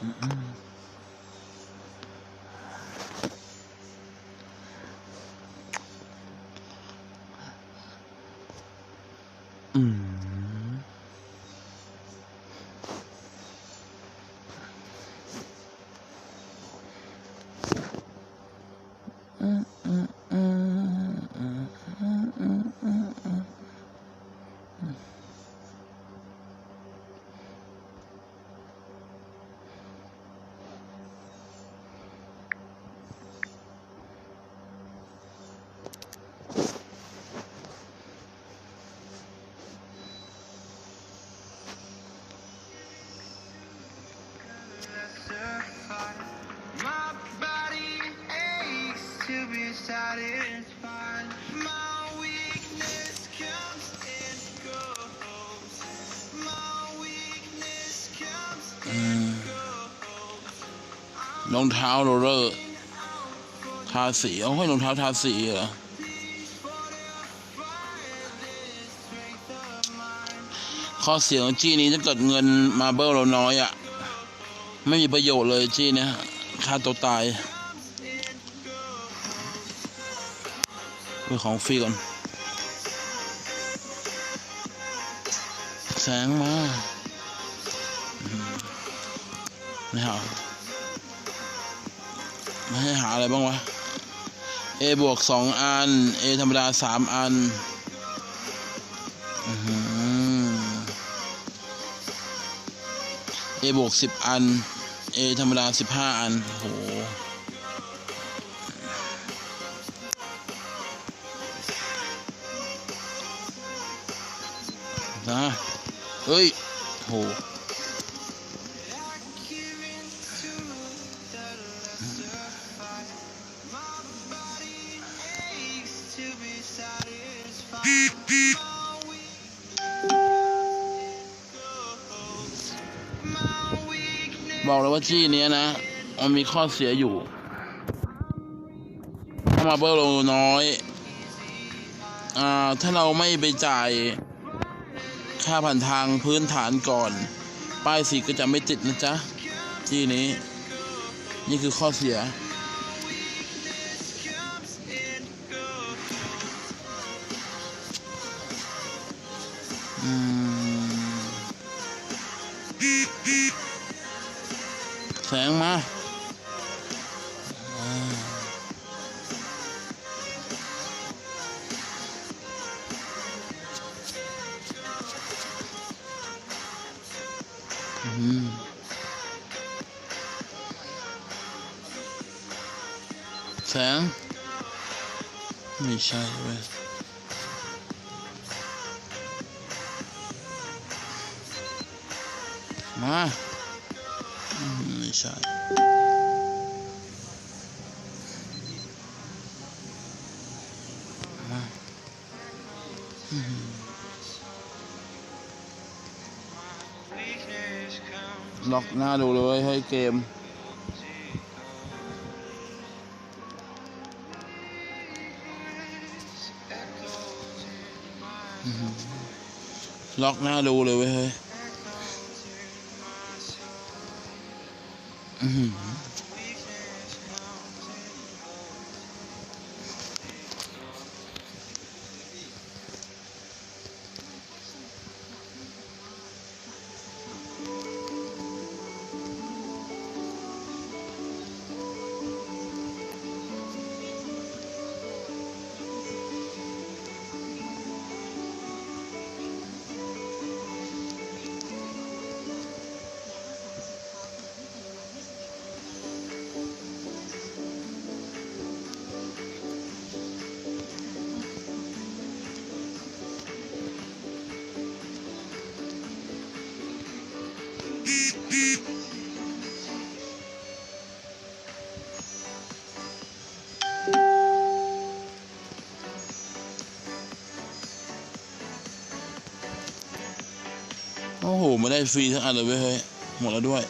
อื รองเท้าโรลเลอร์ทาสีเอาให้รองเท้าทาสีเหรอข้อเสียของจี้นี้ถ้าเกิดเงินมาเบิลเราน้อยอะ่ะ ไม่มีประโยชน์เลยจี้เนี่ยค่าตัวตายเพื่อของฟรีก่อน แสงมาอืมไมาไม่ให้หาอะไรบ้างวะ A บวกสองอัน A ธรรมดาสามอันอื้อหือ A บวกสิบอัน A ธรรมดาสิบห้าอัน โห นะ เฮ้ย โห บอกเลยว่าจี้เนี้ยนะ มันมีข้อเสียอยู่ถ้ามาเบอร์เราน้อย อ่า ถ้าเราไม่ไปจ่ายค่าผ่านทางพื้นฐานก่อน ป้ายสีก็จะไม่ติดนะจ๊ะจี้นี้ นี่คือข้อเสีย แสงมาอ่าอืมแสงไม่ ใช่ใช่ล็อกหน้าดูเลยเว้เกม ล็อกหน้าดูเลยเว้ย Mm-hmm. ไม่ได้ฟรีทั้งอันเลยเว้ยเฮ้ยหมดแล้วด้วย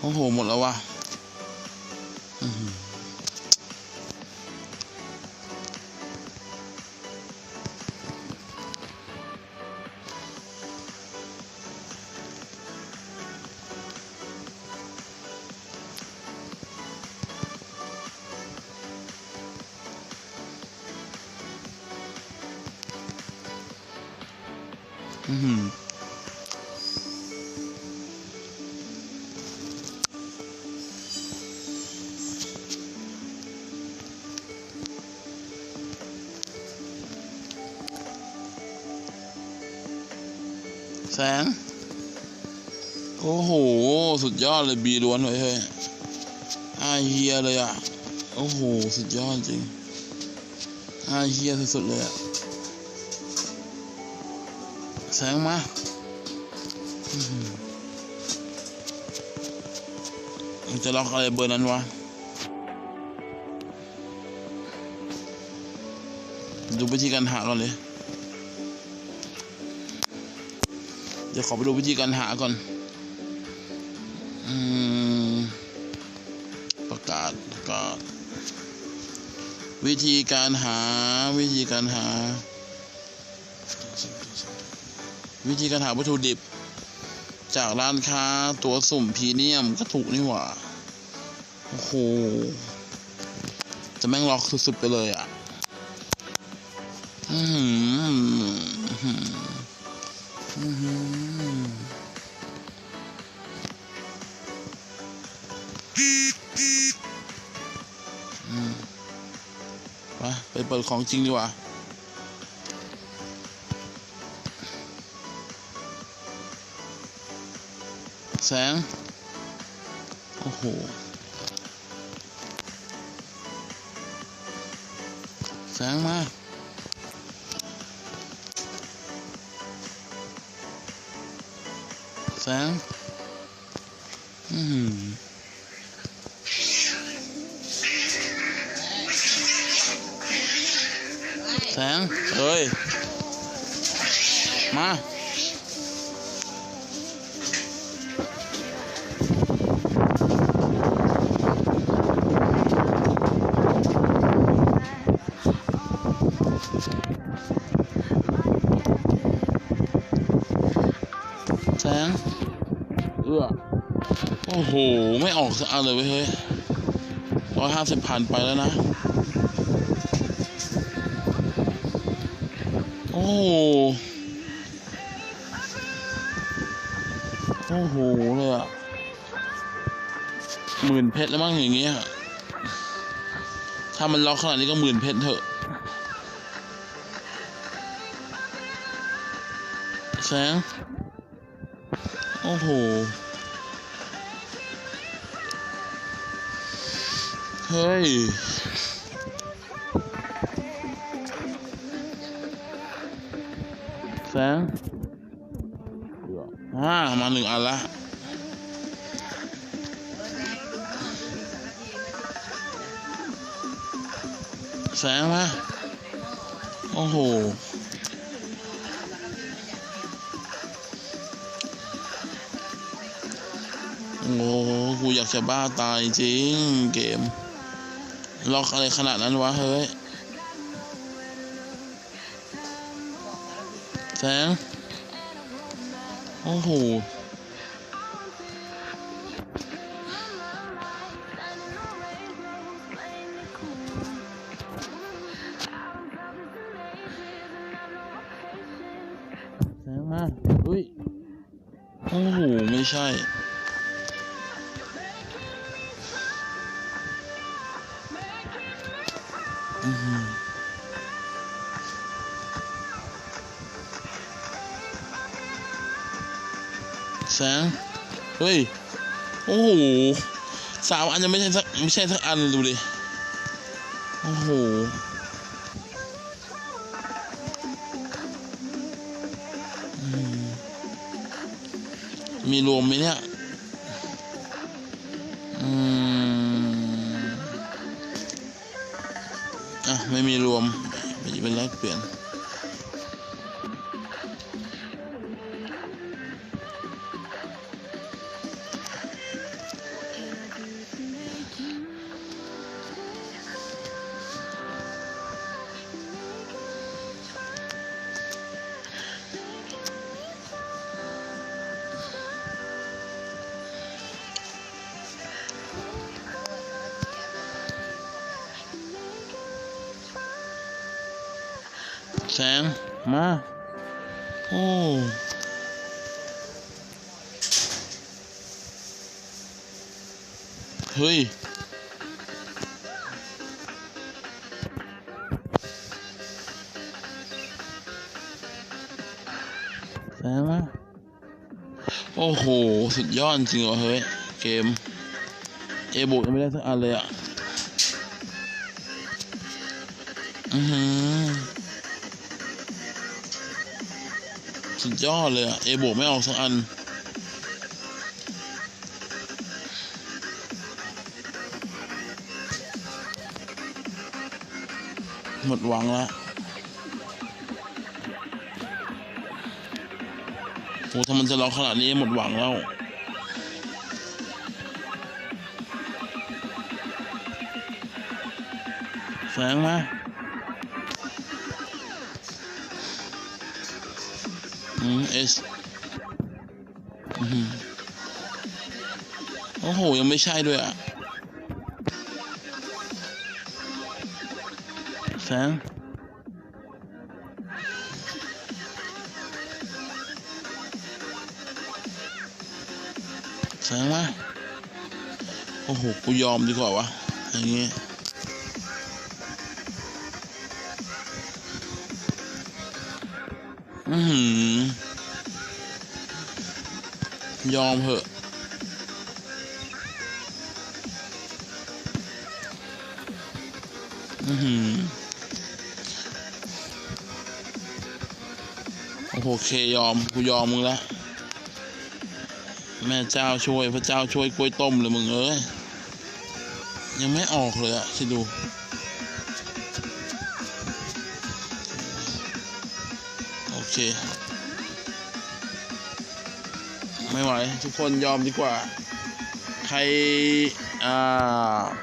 โอ้โหหมดแล้วว่ะ อื้อหือแสงโอ้โห สุดยอดเลยบีล้วนเลยเฮ้ยอาเฮียเลยอะ โอ้โห สุดยอดจริงอาเฮียสุดๆเลยอะ สงมามันจะล็อกอะไรเบอร์นั้นวะ ดูวิธีการหาก่อนเลย เดี๋ยวขอไปดูวิธีการหาก่อนอประกาศประกาศ วิธีการหาวิธีการหา วิธีการหาวัตถุดิบ จากร้านค้าตัวสุ่มพรีเมียมก็ถูกนี่หว่า โอ้โห จะแม่งล็อกสุดๆไปเลยอะอือหืออื้อหืออื้อหืออืมไปเปิดของจริงดีกว่า แสง โอ้โห แสงมาแสงอือหือแสงเอ้ย มา โอ้โห ไม่ออกสักอันเลยเว้ยเฮ้ยร้อยห้าสิบผ่านไปแล้วนะ โอ้โห โอ้โหเลยอะหมื่นเพชรแล้วมั้งอย่างเงี้ย ถ้ามันล็อกขนาดนี้ก็หมื่นเพชรเถอะ แสง โอ้โห เฮ้ยแสงอ่ามาหนึ่งอันละแสงมาโอ้โหโอ้โหกูอยากจะบ้าตายจริงเกม ล็อกอะไรขนาดนั้นวะเฮ้ยแสงโอ้โหแสงมาเฮ้ย โอ้โห ไม่ใช่ แสง เฮ้ย โอ้โหสามอันยังไม่ใช่สักไม่ใช่สักอันดูดิ โอ้โหมมีรวมไหมเนี่ย แสง มา โอ้เฮ้ย แสงละโอ้โห สุดยอดจริงเหรอเฮ้ย เกม เอบวกยังไม่ได้สักอันเลยอะ อือหือ สุดยอดเลยอะเอโบไม่ออกสักอัน หมดหวังล้วโอ้ถ้ามันจะล็อกขนาดนี้หมดหวังแล้วแสงมา เอสอืมโอ้โห ยังไม่ใช่ด้วยอะแสงแสงมาโอ้โห กูยอมดีกว่าวะ อย่างงี้อือหื ยอมเหอะอือหือโอเคยอมกูยอมมึงละแม่เจ้าช่วย พระเจ้าช่วยกล้วยต้มเลยมึงเอ้ย ยังไม่ออกเลยอะคิดดูโอเค ไม่ไหว ทุกคนยอมดีกว่า ใคร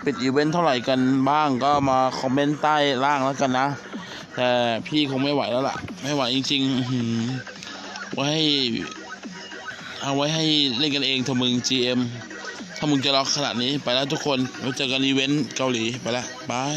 ปิดอีเวนต์เท่าไหร่กันบ้างก็มาคอมเมนต์ใต้ล่างแล้วกันนะ แต่พี่คงไม่ไหวแล้วล่ะ ไม่ไหวจริงๆไว้ให้เอาไว้ให้เล่นกันเองเถอะมึง GM ถ้ามึงจะล็อกขนาดนี้ไปแล้วทุกคนไว้เจอกันอีเวนต์เกาหลีไปละบาย